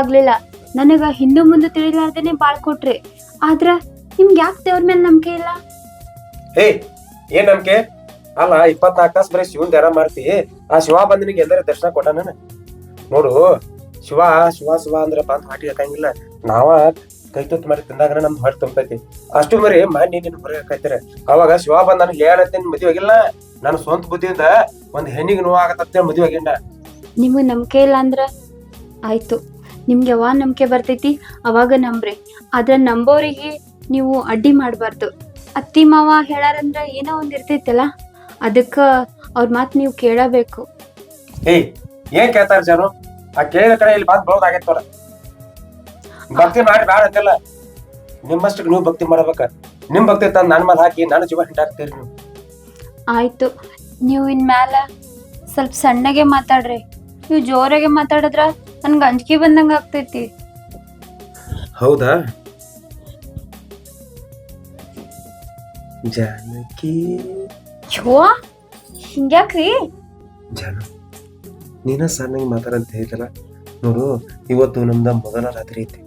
ನನಗೆ ಹಿಂದೆ ಮುಂದೆ ತಿಳಿಲಾರ್ದೇನೆ ಬಾಳ್ ಕೊಟ್ರಿ. ಆದ್ರ ನಿಮ್ಗೆ ಯಾಕೆ ದೇವ್ರ ಮೇಲೆ ನಂಬಿಕೆ ಇಲ್ಲ? ಏಯ್ ಏನ್ ನಂಬಿಕೆ? ಅಲ್ಲ ಇಪ್ಪತ್ನಾಲ್ಕು ತಾಸು ಬರೀ ಶಿವನ್ ಧ್ಯಾನ ಮಾಡ್ತಿ. ಆ ಶಿವ ಬಂದ್ ನಿನಗೆ ಎಲ್ಲರ ದರ್ಶನ ಕೊಟ್ಟಾನ ನೋಡು, ಶಿವ ಶಿವ ಶಿವ ಅಂದ್ರಪ್ಪ ಅಂತ ಹಾಟಿ ಹಾಕಂಗಿಲ್ಲ. ನಾವ ಕೈ ತುತ್ತು ಮಾಡಿ ತಿಂದಾಗ ನಮ್ದು ಹೊಟ್ಟೆ ತುಂಬತೈತಿ. ಅಷ್ಟು ಮರಿ ಮಾನ್ಯ ನಿನ್ನ ಹೊರಗೆ ಹಾಕೈತಿರ. ಅವಾಗ ಶಿವ ಬಂದ ನನಗೆ ಹೇಳತ್ತೇನ್ ಮದ್ವೆ ಆಗಿಲ್ಲ. ನಾನು ಸ್ವಂತ ಬುದ್ಧಿಯಿಂದ ಒಂದು ಹೆಣ್ಣಿಗೆ ನೋವು ಆಗತ್ತೆ ಮದ್ವೆ ಆಗಿಲ್ಲ ನಿಮಗೆ ನಂಬಿಕೆ ಇಲ್ಲ ಅಂದ್ರ? ಆಯ್ತು. ನಿಮ್ಗೆ ಯಾವಾಗ ನಂಬಿಕೆ ಬರ್ತೈತಿ? ಅವಾಗ ನಂಬ್ರಿ. ಆದ್ರೆ ನಂಬೋರಿಗೆ ನೀವು ಅಡ್ಡಿ ಮಾಡಬಾರ್ದು. ಅತ್ತಿ ಮಾವ ಹೇಳಾರಂದ್ರ ಏನೋ ಒಂದ್ ಇರ್ತೈತಲ್ಲ ಅದಕ್ಕ ಅವ್ರ ಮಾತು ನೀವು ಕೇಳಬೇಕು. ಏಯ್ ಏನ್ ಕೇಳ್ತಾರ ಜನ? ಆ ಕೇಳಿದ ಕಡೆ ಇಲ್ಲಿ ಬಂದ್ ಬಹುದಾಗೈತ್ ನೋಡ ಭಕ್ತಿ ಮಾಡಿ ಬ್ಯಾಡ ಅಂತಿಲ್ಲ. ನಿಮ್ಮಷ್ಟಕ್ಕೆ ನೀವು ಭಕ್ತಿ ಮಾಡ್ಬೇಕ. ನಿಮ್ ಭಕ್ತಿ ತಂದ್ ನನ್ನ ಮೇಲೆ ಹಾಕಿ ನಾನು ಜೀವ ಹಿಂಡಾಕ್ತೀರಿ ನೀವು. ಆಯ್ತು. ನೀವು ಇನ್ಮ್ಯಾಲ ಸ್ವಲ್ಪ ಸಣ್ಣಗೆ ಮಾತಾಡ್ರಿ. ನೀವು ಜೋರಾಗೆ ಮಾತಾಡಿದ್ರ ನನ್ಗೆ ಅಂಜಿಕೆ ಬಂದಂಗ ಆಗ್ತೈತಿ. ಹೌದಾ? ಜಾನಕಿ. ಯೋ ಹಿಂಗ್ಯಾಕ್ರಿ? ಜಾನ ನೀನ ಸಣ್ಣಗೆ ಮಾತಾಡಂತ ಹೇಳಿದಲ್ಲ ನೋಡು ಇವತ್ತು ನಮ್ದ ಮೊದಲ ರಾತ್ರಿ ಐತಿ.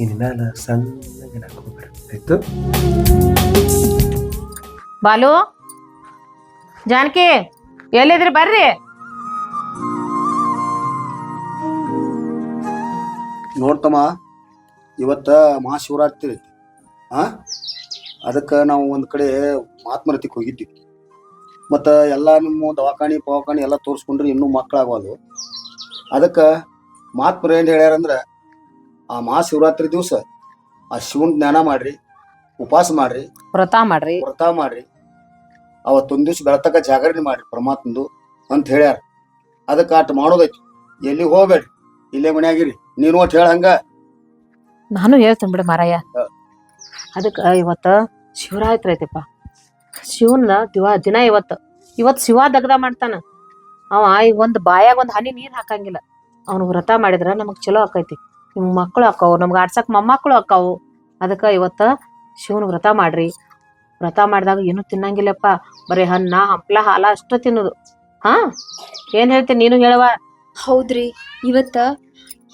ಇನ್ಮ್ಯಾಲ ಸಣ್ಣಗೆ ಹೋಗ್ಬೇಡ ಆಯ್ತು ಬಾಲು ಜಾನಕಿ ಎಲ್ಲಿದ್ರಿ ಬರ್ರಿ ನೋಡ್ತಮ್ಮ ಇವತ್ತ ಮಹಾಶಿವರಾತ್ರಿ. ಐತಿ ಆ? ಅದಕ್ಕೆ ನಾವು ಒಂದು ಕಡೆ ಮಾತ್ಮರತಿಗೆ ಹೋಗಿದ್ವಿ. ಮತ್ತು ಎಲ್ಲ ನಿಮ್ಮ ದವಾಖಾನಿ ಪವಾಖಾನೆ ಎಲ್ಲ ತೋರಿಸ್ಕೊಂಡ್ರೆ ಇನ್ನೂ ಮಕ್ಕಳಾಗೋದು ಅದಕ್ಕೆ ಮಾತ್ಮರ ಏನು ಹೇಳ್ಯಾರಂದ್ರೆ ಆ ಮಹಾಶಿವರಾತ್ರಿ ದಿವಸ ಆ ಶಿವನ್ ಜ್ಞಾನ ಮಾಡ್ರಿ ಉಪವಾಸ ಮಾಡ್ರಿ ವ್ರತ ಮಾಡ್ರಿ. ವ್ರತ ಮಾಡ್ರಿ. ಅವತ್ತೊಂದ್ ದಿವ್ಸ ಬೆಳತಕ್ಕ ಜಾಗರಣೆ ಮಾಡ್ರಿ ಪರಮಾತ್ಮಂದು ಅಂತ ಹೇಳ್ಯಾರ. ಅದಕ್ಕ ಆಟ ಮಾಡೋದೈತಿ. ಎಲ್ಲಿ ಹೋಗ್ಬೇಡ್ರಿ? ಇಲ್ಲೇ ಮನ್ಯಾಗಿರಿ ನೀನು ಒಟ್ಟು ಹೇಳ ಹಂಗ. ನಾನು ಹೇಳ್ತೇನೆ ಬಿಡ ಮಾರಾಯ. ಅದಕ್ಕ ಇವತ್ತ ಶಿವರಾತ್ರಿ ಐತಿಪ್ಪ. ಶಿವನ ದಿವ ದಿನ ಇವತ್ತು. ಇವತ್ ಶಿವ ದಗ್ದ ಮಾಡ್ತಾನ. ಅವ ಈ ಒಂದ್ ಬಾಯಾಗ ಒಂದ್ ಹನಿ ನೀರ್ ಹಾಕಂಗಿಲ್ಲ. ಅವ್ನು ವ್ರತ ಮಾಡಿದ್ರ ನಮಗ್ ಚಲೋ ಆಕೈತಿ. ನಿಮ್ ಮಕ್ಕಳು ಅಕ್ಕವು, ನಮ್ಗೆ ಆಡ್ಸಕ್ ಮೊಮ್ಮಕ್ಕಳು ಅಕ್ಕವು. ಅದಕ್ಕ ಇವತ್ತ ಶಿವನ ವ್ರತ ಮಾಡ್ರಿ. ವ್ರತ ಮಾಡಿದಾಗ ಏನು ತಿನ್ನಂಗಿಲ್ಲಪ್ಪ. ಬರೀ ಹಣ್ಣ, ಹಂಪ್ಲ, ಹಾಲ ಅಷ್ಟು ತಿನ್ನೋದು. ಹಾ? ಏನ್ ಹೇಳ್ತೀನಿ ನೀನು ಹೇಳುವ? ಹೌದ್ರಿ. ಇವತ್ತ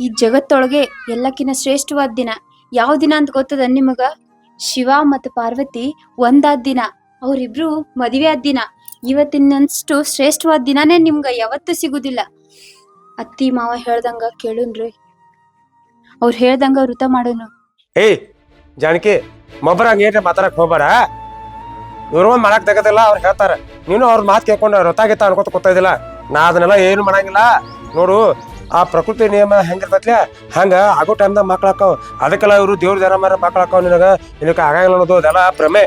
ಈ ಜಗತ್ತೊಳಗೆ ಎಲ್ಲಕ್ಕಿಂತ ಶ್ರೇಷ್ಠವಾದ ದಿನ. ಯಾವ ದಿನ ಅಂತ ಗೊತ್ತದ ನಿಮಗ? ಶಿವ ಮತ್ತು ಪಾರ್ವತಿ ಒಂದಾದ ದಿನ. ಅವರಿಬ್ರು ಮದುವೆ ಆದ ದಿನ. ಇವತ್ತಿನಷ್ಟು ಶ್ರೇಷ್ಠವಾದ ದಿನಾನೇ ನಿಮ್ಗ ಯಾವತ್ತೂ ಸಿಗುದಿಲ್ಲ. ಅತ್ತಿ, ಮಾವ ಹೇಳ್ದಂಗ ಕೇಳುನ್ರಿ. ಅವ್ರು ಹೇಳ್ದಂಗ ವೃತ ಮಾಡೋನು. ಏ ಜಾನಕಿ ಮೊಬ್ಬರ ಏನ್ರ ಮಾತಾಡಕ್ ಹೋಗ್ಬೇಡ. ಇವ್ರ ಒಂದ್ ಮಾಡಕ್ ತಗದಿಲ್ಲ ಅವ್ರು ಹೇಳ್ತಾರ. ನೀನು ಅವ್ರ ಮಾತು ಕೇಳ್ಕೊಂಡು ರೊತ್ತಾಗಿತ್ತ ಅನ್ಕೋತ ಗೊತ್ತಿದಿಲ್ಲ ನಾ ಅದನ್ನೆಲ್ಲ ಏನು ಮಾಡಂಗಿಲ್ಲ. ನೋಡು ಆ ಪ್ರಕೃತಿ ನಿಯಮ ಹೆಂಗಿರ್ತೈತ್ಲೆ ಹಂಗ ಆಗೋ ಟೈಮ್ದಾಗ ಮಕ್ಳಾಕವ್ ಅದಕ್ಕೆಲ್ಲ ಇವರು ದೇವ್ರ ಜನ ಮಾರ ಮಕ್ಳಾಕವ್ ನಿನಗ. ನಿನಕ್ ಆಗಂಗಿಲ್ಲ ಅನ್ನೋದು ಅದೆಲ್ಲ ಭ್ರಮೆ.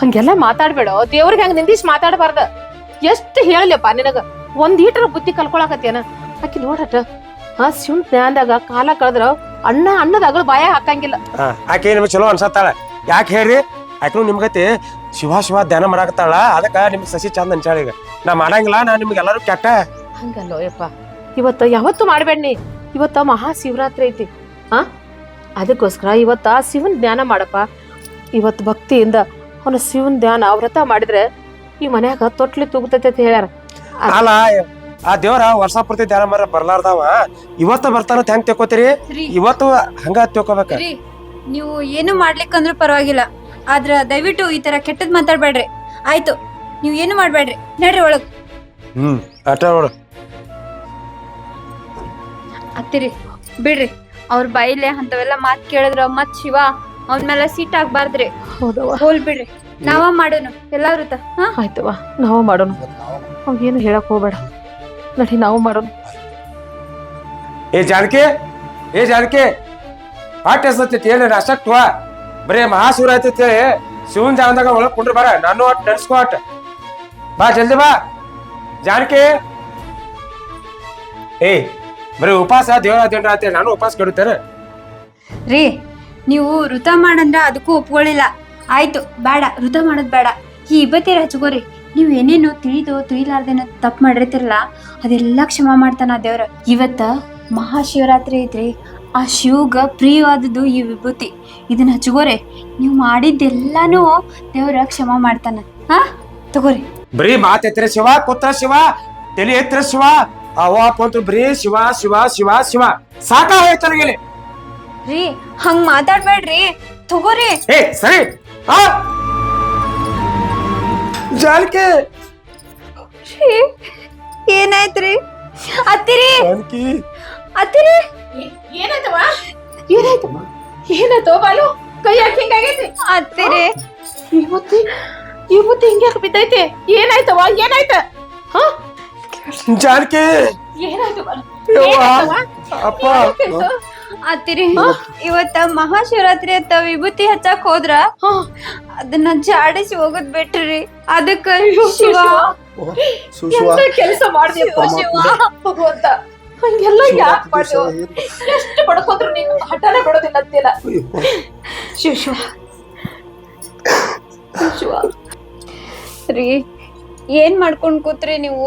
ಹಂಗೆಲ್ಲ ಮಾತಾಡ್ಬೇಡ. ದೇವ್ರಿಗೆ ಹಂಗ ನಿಂದಿಸ್ ಮಾತಾಡಬಾರ್ದ. ಎಷ್ಟು ಹೇಳಲಿಪ್ಪ ನಿನಗ? ಒಂದ್ ಈಟರ ಬುದ್ಧಿ ಕಲ್ಕೊಳಕತ್ತೇನ? ಆಕಿ ನೋಡಟ ಹಾ ಶಿವನ್ ಜ್ಞಾನದಾಗ ಕಾಲ ಕಳೆದ್ರ ಅಣ್ಣ ಅನ್ನದ ಅಗಳು ಬಾಯ ಹಾಕಂಗಿಲ್ಲ. ಆಕೆ ನಿಮ್ಗೆ ಚಲೋ ಅನ್ಸತ್ತಾಳ? ಯಾಕೆ ಹೇಳ್ರಿ? ಆಕೆ ನಿಮ್ಗತಿ ಶಿವ ಶಿವ ಧ್ಯಾನ ಮಾಡಾಕತ್ತಾಳ ಅದಕ್ಕ ನಿಮ್ಗೆ ಸಸಿ ಚಂದ ಅನ್ಸಾಳ ಈಗ. ನಾ ಮಾಡಂಗಿಲ್ಲ ನಾ ನಿಮ್ಗೆ ಎಲ್ಲರೂ ಕೆಟ್ಟ. ಹಂಗಲ್ಲೋ ಯಪ್ಪ ಇವತ್ತ ಯಾವತ್ತು ಮಾಡಬೇಡಿ ಇವತ್ತ ಮಹಾ ಶಿವರಾತ್ರಿ ಐತಿ. ಹಾ ಅದಕ್ಕೋಸ್ಕರ ಇವತ್ತ ಶಿವನ್ ಧ್ಯಾನ ಮಾಡಪ್ಪ. ಇವತ್ತು ಭಕ್ತಿಯಿಂದ ಅವನ ಶಿವನ್ ಧ್ಯಾನ ವ್ರತ ಮಾಡಿದ್ರೆ ಈ ಮನ್ಯಾಗ ತೊಟ್ಲಿ ತೂಗ್ತೈತೆ ಅಂತ ಹೇಳ್ಯಾರ. ಅಲ್ಲ ಆ ದೇವ್ರ ವರ್ಷ ಪೂರ್ತಿ ಧ್ಯಾನ ಮಾರ ಬರ್ಲಾರ್ದವ. ಇವತ್ತ ಬರ್ತಾನ ಹೆಂಗ್ ತಿಳ್ಕೊತೀರಿ? ಇವತ್ತು ಹಂಗ ತಿಳ್ಕೊಬೇಕ. ರೀ ನೀವು ಏನು ಮಾಡ್ಲಿಕ್ಕಂದ್ರೂ ಪರವಾಗಿಲ್ಲ. ಆದ್ರ ದಯವಿಟ್ಟು ಈ ತರ ಕೆಟ್ಟದ್ ಮಾತಾಡ್ಬೇಡ್ರಿ. ಆಯ್ತು ನೀವು ಏನು ಮಾಡ್ಬೇಡ್ರಿ. ನಡ್ರಿ ಒಳಗ್. ಹ್ಮ್ ಅಟ ನೋಡು ಅತ್ತಿರಿ ಬಿಡ್ರಿ. ಅವ್ರ ಬಾಯಿಲೆ ಅಂತವೆಲ್ಲ ಮಾತ್ ಕೇಳಿದ್ರ ಮತ್ ಶಿವ ಅವನ್ ಮೇಲೆ ಸೀಟ್ ಆಗ್ಬಾರ್ದ್ರಿ. ಹೋಲ್ ಬಿಡ್ರಿ. ನಾವ ಮಾಡೋನು. ಎಲ್ಲಾರು ಹಾ? ನಾವ ನಾವು ಮಾಡೋಣ ಏನು ಹೇಳಕ್ ಹೋಗ್ಬೇಡ. ನಡಿ ನಾವು ಮಾಡೋಣ ಏ ಜಾನಕಿ ಏ ಜಾನಕಿ ಪಾಠ ಎಸತ್ತೈತಿ ಏನ ಬರೇ ಬರೀ ಮಹಾಸೂರ ಅಂತೇಳಿ ಶಿವನ್ ಜಾನದಾಗ ಒಳಗೆ ಕುಂಡ್ರಿ ಬರ ನಾನು ಅಟ್ ನಡ್ಸ್ಕೊ ಅಟ್. ಬಾ ಜಲ್ದಿ ಬಾ. ಜಾನಕಿ. ಏ ಬರೀ ಉಪವಾಸ ದೇವರ ದೇವ್ರ ಅಂತೇಳಿ ನಾನು ಉಪವಾಸ ಕೆಡುತ್ತೇನೆ ರೀ ನೀವು ವೃತ ಮಾಡಂದ್ರ ಅದಕ್ಕೂ ಒಪ್ಕೊಳ್ಳಿಲ್ಲ ಆಯ್ತು ಬೇಡ ವೃತ ಮಾಡೋದ್ ಬೇಡ. ಈ ಇಬ್ಬತ್ತೀರ ಹಚ್ಕೋರಿ. ನೀವ್ ಏನೇನು ತಿಳಿದು ತಿಳಿಲಾರ್ದೇನ ತಪ್ಪು ಮಾಡಿರ್ತಿರಲ್ಲ ಅದೆಲ್ಲ ಕ್ಷಮಾ ಮಾಡ್ತಾನ ದೇವ್ರ. ಇವತ್ತ ಮಹಾಶಿವರಾತ್ರಿ ಐತ್ರಿ. ಆ ಶಿವಗ ಪ್ರಿಯವಾದದ್ದು ಈ ವಿಭೂತಿ. ಇದನ್ನ ಹಚ್ಕೋರಿ ನೀವು ಮಾಡಿದ್ದೆಲ್ಲಾನು ದೇವ್ರ ಕ್ಷಮ ಮಾಡ್ತಾನ. ಹಾ ತಗೋರಿ. ಬರೀ ಮಾತೆತ್ರ ಶಿವ ಕೂತ್ರ ಶಿವ ತಲೆ ಎತ್ತಿರ ಶಿವ ಅವ ಅಂತ ಬರೀ ಶಿವ ಶಿವ ಶಿವ ಶಿವ. ಸಾಕ ಹೋಯ್ತು ನನಗೆ ರೀ ಹಂಗ್ ಮಾತಾಡ್ಬೇಡ್ರಿ. ತಗೋರಿ. ಏ ಸರಿ. ಆ? ಜಾನಕಿ ಏನಾಯ್ತ್ರಿ ಅತ್ತಿರಿ ಜಾನಕಿ ಅತ್ತಿರಿ ಏನಾಯ್ತವ ಏನಾಯ್ತಮ್ಮ ಏನಾಯ್ತು ಬಾಲು ಕೈ ಯಾಕೆ ಹಿಂಗಾಗೈತಿ ಅತ್ತಿರಿ ಈ ಬುತ್ತಿ ಈ ಬುತ್ತಿ ಹಿಂಗ್ಯಾಕೆ ಬಿದ್ದೈತಿ ಏನಾಯ್ತವ ಏನಾಯ್ತ ಹ ಜಾನಕಿ ಏನಾಯ್ತು ಬಾಲು ಯವ್ವ, ಏನಾಯ್ತವ್ವ? ಅಪ್ಪ ಅತ್ತಿರಿ ಇವತ್ತ ಮಹಾಶಿವರಾತ್ರಿ ಅಂತ ವಿಭೂತಿ ಹಚ್ಚಕ್ ಹೋದ್ರ? ಅದನ್ನ ಜಾಡಿಸಿ ಹೋಗೋದ್ ಬಿಟ್ರಿ. ಅದಕ್ಕ ಶಿವ. ಕೆಲಸ ಮಾಡ್ದೆಪ್ಪ ಶಿವ ಭಗವಂತ ಹಂಗೆಲ್ಲ ಯಾಕೆ ಮಾಡ್ದೇವು ಎಷ್ಟು ಬಡ್ಕೋದ್ರು ನೀನು ಹಠನೇ ಬಿಡೋದಿಲ್ಲ ಅಂತಿಲ್ಲ ಶಿವ ಶಿವ ಶಿವ. ರೀ ಏನ್ ಮಾಡ್ಕೊಂಡ್ ಕೂತ್ರಿ ನೀವು?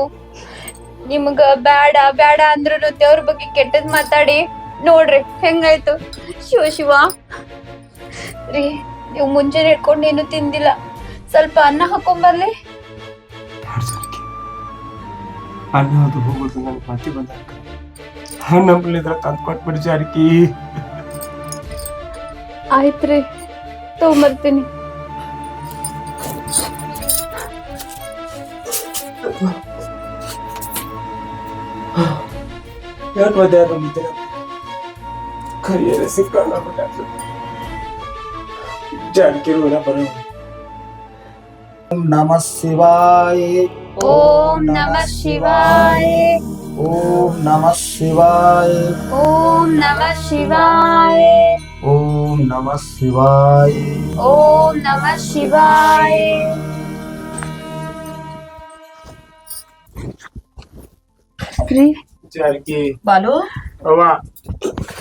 ನಿಮ್ಗ ಬ್ಯಾಡ ಬ್ಯಾಡ ಅಂದ್ರೂ ದೇವ್ರ ಬಗ್ಗೆ ಕೆಟ್ಟದ್ ಮಾತಾಡಿ. ನೋಡ್ರಿ ಹೆಂಗಾಯ್ತು? ಶಿವ ಶಿವ. ರೀ ನೀವು ಮುಂಜಾನೆ ಇಟ್ಕೊಂಡು ಏನು ತಿಂದಿಲ್ಲ. ಸ್ವಲ್ಪ ಅನ್ನ ಹಾಕೊಂಬರ್ಲಿ ಅನ್ನ ಅದು ಹೋಗೋದು ನನ್ನ ಮಾತಿ ಬಂದಾಗ. ನಮ್ಮಲ್ಲಿದ್ರ ತಂದು ಕೊಟ್ಬಿಡಿ ಜಾರಕಿ ಆಯ್ತ್ರಿ ತಗೊಂಬರ್ತೀನಿ. ಯಾಕೆ ಮಧ್ಯ ಬಂದಿದ್ದೀರ ಕರಿಯರೆ ಸಿಕ್ಕಾಗ್ಬಿಟ್ಟಾಗ್ತದೆ ಜಾನಕಿ ಋಣ ಬರೋ ಓಂ ನಮ ಶಿವಾಯ ಓಂ ನಮಃ ಶಿವಾಯ ಓಂ ನಮ ಶಿವಾಯ ಓಂ ನಮಃ ಶಿವಾಯ ಓಂ ನಮ ಶಿವಾಯ ಓಂ ನಮಃ ಶಿವಾಯ ರೀ ಜಾನಕಿ ಬಾಲು ಅವ್ವ ನನಗ್ ಬೆಳೆ ಮಾತಾಡ್ಲಿಕ್ಕಿಲ್ಲ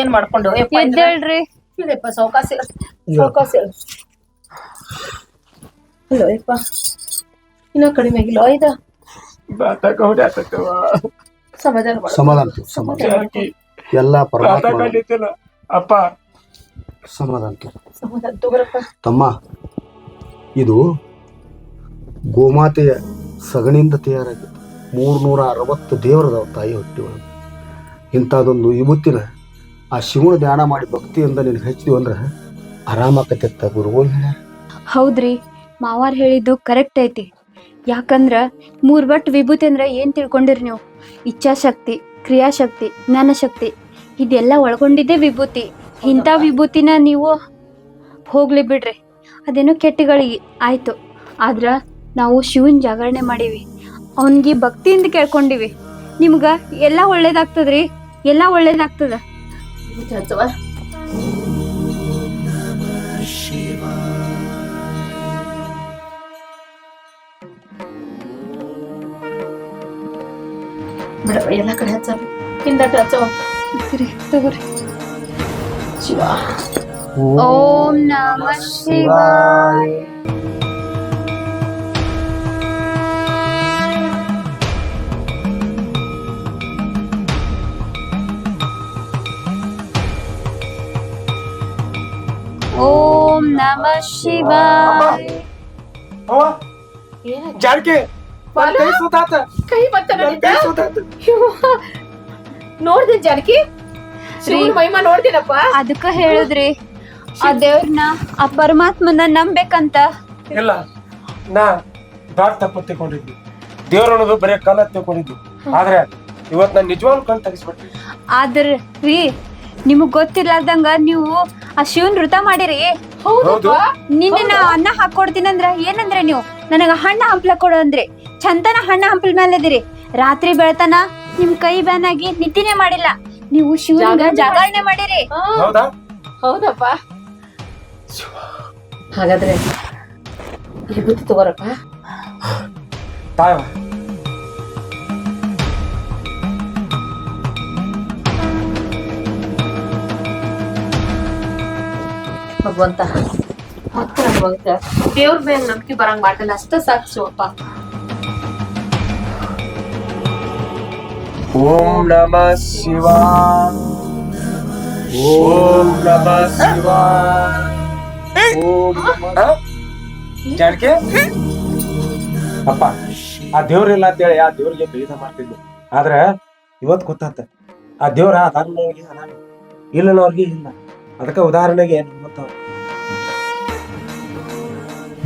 ಏನ್ ಮಾಡ್ಕೊಂಡು? ಎದ್ದೇಳ್ರಿ. ಇಲ್ಲಪ್ಪ. ಯಪ್ಪ ಇನ್ನ ಕಡಿಮೆ ಆಗಿಲ್ಲ. ಐದ. ಸಮಾಧಾನ ಮಾಡು. ಸಮಾಧಾನ ಎಲ್ಲ ಪರಮಾತ್ಮ ಅಪ್ಪ. ಸಮಾಧಾನ ತಗೋ. ಸಮಾಧಾನ ತಗೋರಪ್ಪ ತಮ್ಮ ಇದು ಗೋಮಾತೆಯ ಸಗಣಿಯಿಂದ ತಯಾರಾಗಿತ್ತು ಮೂರ್ನೂರ ಅರವತ್ತು ದೇವರದವ ತಾಯಿ ಹೊಟ್ಟಿ ಒಳಗೆ ಇಂಥದ್ದೊಂದು ವಿಭೂತಿನ ಆ ಶಿವನ ಧ್ಯಾನ ಮಾಡಿ ಭಕ್ತಿಯಿಂದ ನಿನಗೆ ಹಚ್ಚಿದ್ವಿ ಅಂದ್ರೆ ಆರಾಮಾಕತ್ತಿತ್ತ ಗುರುಗಳು. ಹೇಳ್ಯಾರ ಹೌದ್ರಿ, ಮಾವಾರ್ ಹೇಳಿದ್ದು ಕರೆಕ್ಟ್ ಐತಿ. ಯಾಕಂದ್ರ ಮೂರ್ ಬಟ್ ವಿಭೂತಿ ಅಂದ್ರೆ ಏನ್ ತಿಳ್ಕೊಂಡಿರಿ ನೀವು? ಇಚ್ಛಾಶಕ್ತಿ, ಕ್ರಿಯಾಶಕ್ತಿ, ಜ್ಞಾನಶಕ್ತಿ, ಇದೆಲ್ಲ ಒಳಗೊಂಡಿದ್ದೇ ವಿಭೂತಿ. ಇಂಥ ವಿಭೂತಿನ ನೀವು ಹೋಗ್ಲಿ ಬಿಡ್ರಿ. ಅದೇನೋ ಕೆಟ್ಟಗಳಿಗೆ ಆಯ್ತು. ಆದ್ರ ನಾವು ಶಿವನ್ ಜಾಗರಣೆ ಮಾಡೀವಿ. ಅವನಿಗೆ ಭಕ್ತಿಯಿಂದ ಕೇಳ್ಕೊಂಡಿವಿ. ನಿಮ್ಗ ಎಲ್ಲ ಒಳ್ಳೇದಾಗ್ತದ್ರಿ. ಎಲ್ಲ ಒಳ್ಳೇದಾಗ್ತದ. ಎಲ್ಲ ಕಡೆ ಹಚ್ಚ. ಹಿಂದಕ್ಕೆ ಹಚ್ಚವ ಸರಿ ತಗೋರಿ. ಶಿವ. ಓಂ ನಮ ಶಿವಾಯ. ನಮಃ ಶಿವಾಯ ನನ್ ಕೈ ಸುತ್ತಾತ ಕೈ ಬತ್ತ ಕೈ ಸುತ್ತಾತ ನೋಡ್ದೆ ಜಾನಕಿ? ಶಿವನ ಮಹಿಮಾ ನೋಡ್ತೀನಪ್ಪ ಅದಕ್ಕ ಹೇಳಿದ್ರಿ ಆ ದೇವ್ರನ್ನ ಆ ಪರಮಾತ್ಮನ ನಂಬೇಕಂತ. ಇಲ್ಲ ನಾ ದಾಟ್ ತಪ್ಪು ತಿಳ್ಕೊಂಡಿದ್ವಿ ದೇವ್ರ ಅನ್ನೋದು ಬರೀ ಕಾಲ ತಿಳ್ಕೊಂಡಿದ್ವಿ ಆದ್ರೆ ಇವತ್ ನಾನು ನಿಜವಾಗ್ಲೂ ಕಣ್ ತೆಗಿಸ್ಬಿಟ್ರಿ ಆದ್ರ ರೀ ನಿಮಗ್ ಗೊತ್ತಿರ್ಲಾರ್ದಂಗ ನೀವು ಆ ಶಿವನ್ ವೃತ ಮಾಡಿರಿ. ಹೌದು ನಿನ್ನೆ ನಾ ಅನ್ನ ಹಾಕೊಡ್ತೀನಂದ್ರ ಏನಂದ್ರೆ ನೀವು? ನನಗ ಹಣ್ಣ ಹಂಪ್ಲ ಕೊಡು ಅಂದ್ರಿ. ಚಂದನ ಹಣ್ಣ ಹಂಪ್ಲ ಮೇಲೆ ಇದಿರಿ ರಾತ್ರಿ ಬೆಳತನ ನಿಮ್ ಕೈ ಬ್ಯಾನ್ ಆಗಿ ನಿದ್ದಿನೇ ಮಾಡಿಲ್ಲ. ನೀವು ಶಿವಲಿಂಗ ಜಾಗರಣೆ ಮಾಡಿರಿ. ಹೌದಾ? ಹೌದಪ್ಪ. ಹಾಗಾದ್ರೆ ವಿಭೂತಿ ತಗೋರಪ್ಪ. ತಾಯ ಭಗವಂತ. ಮಗಗ ದೇವ್ರ ಮೇಲೆ ನಂಬಿಕೆ ಬರಂಗ್ ಮಾಡಲ್ಲ ಅಷ್ಟ ಸಾಕು ಶಿವಪ್ಪ. ಓಂ ನಮ ಶಿವ. ಓಂ ನಮ ಶಿವ. ಜಾನಕಿ? ಅಪ್ಪ, ಆ ದೇವ್ರಿಲ್ಲ ಅಂತೇಳಿ ಆ ದೇವ್ರಿಗೆ ಬೇಧ ಮಾಡ್ತಿದ್ವಿ ಆದ್ರೆ ಇವತ್ ಗೊತ್ತಾತ. ಆ ದೇವ್ರ ಅದಾರ್ನವ್ರಿಗೆ ಅದಾನ ಇಲ್ಲನವ್ರಿಗೆ ಇಲ್ಲ. ಅದಕ್ಕೆ ಉದಾಹರಣೆಗೆ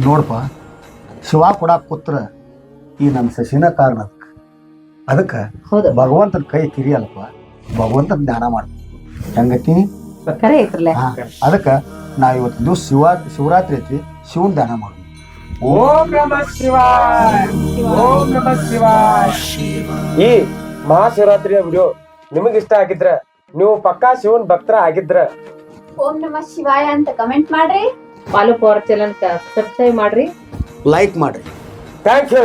ನೋಡಪ್ಪ ಶಿವ ಕೊಡಾಕ್ ಪುತ್ರ ಈ ನಮ್ಮ ಸಸಿನ ಕಾರಣ ಅದಕ್ಕೆ. ಅದಕ್ಕೆ ಹೌದು. ಭಗವಂತನ ಕೈ ಕಿರಿಯಲ್ಲಪ್ಪ ಭಗವಂತ ಧ್ಯಾನ ಮಾಡ ಹೆಂಗತಿ? ಕರೆ ಐತ್ರಲ್ಲ ಹಾ ಅದಕ್ಕೆ ನಾವು ಇವತ್ತು ದಿವಸ ಶಿವ ಶಿವರಾತ್ರಿ ಐತಿ ಶಿವನ ಧ್ಯಾನ ಮಾಡು ಓಂ ನಮ ಶಿವಾಯ ಓಂ ನಮ ಶಿವಾಯ. ಈ ಮಹಾಶಿವರಾತ್ರಿಯ ವಿಡಿಯೋ ನಿಮಗೆ ಇಷ್ಟ ಆಗಿದ್ರ ನೀವು ಪಕ್ಕಾ ಶಿವನ್ ಭಕ್ತರ ಆಗಿದ್ರ ಓಂ ನಮ ಶಿವಾಯ ಅಂತ ಕಮೆಂಟ್ ಮಾಡ್ರಿ. ಫಾಲೋ ಪವರ್ ಚಾನಲ್ ಸಬ್ಸ್ಕ್ರೈಬ್ ಮಾಡ್ರಿ. ಲೈಕ್ ಮಾಡ್ರಿ. Thank you